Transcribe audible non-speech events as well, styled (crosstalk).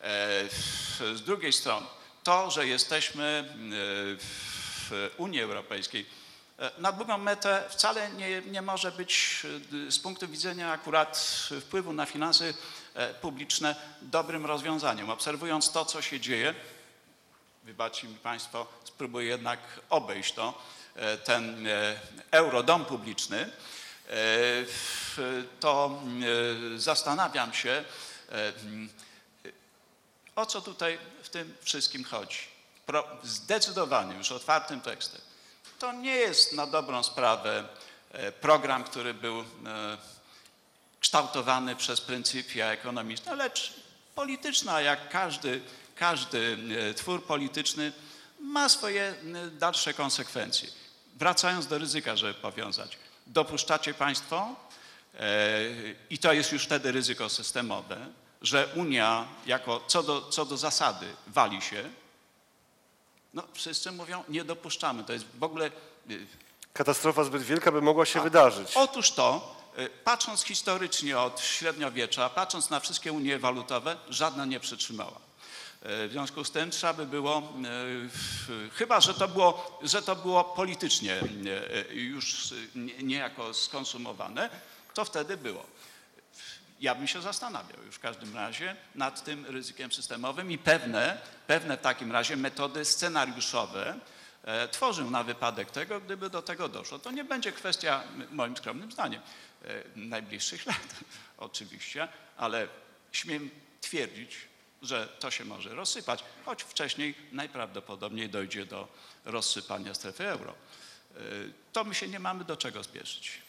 w- Z drugiej strony, to, że jesteśmy e, w Unii Europejskiej, e, na długą metę wcale nie, nie może być e, z punktu widzenia akurat wpływu na finanse e, publiczne dobrym rozwiązaniem. Obserwując to, co się dzieje, wybaczcie mi Państwo, spróbuję jednak obejść to, e, ten e, eurodom publiczny, e, to e, zastanawiam się, e, o co tutaj w tym wszystkim chodzi. Zdecydowanie, już otwartym tekstem. To nie jest na dobrą sprawę e, program, który był e, kształtowany przez pryncypia ekonomiczne, lecz polityczna, jak każdy, każdy e, twór polityczny, ma swoje dalsze konsekwencje. Wracając do ryzyka, żeby powiązać. Dopuszczacie Państwo, i to jest już wtedy ryzyko systemowe, że Unia jako co do, co do zasady wali się, no wszyscy mówią, nie dopuszczamy. To jest w ogóle y, Katastrofa zbyt wielka, by mogła się Tak. wydarzyć. Otóż to, y, patrząc historycznie od średniowiecza, patrząc na wszystkie unie walutowe, żadna nie przytrzymała. Y, W związku z tym trzeba by było, chyba że to było, że to było politycznie już nie- niejako skonsumowane, to wtedy było. Ja bym się zastanawiał już w każdym razie nad tym ryzykiem systemowym i pewne, pewne w takim razie metody scenariuszowe e, tworzył na wypadek tego, gdyby do tego doszło. To nie będzie kwestia, moim skromnym zdaniem, e, najbliższych lat (laughs) oczywiście, ale śmiem twierdzić, że to się może rozsypać, choć wcześniej najprawdopodobniej dojdzie do rozsypania strefy euro. E, To my się nie mamy do czego spieszyć.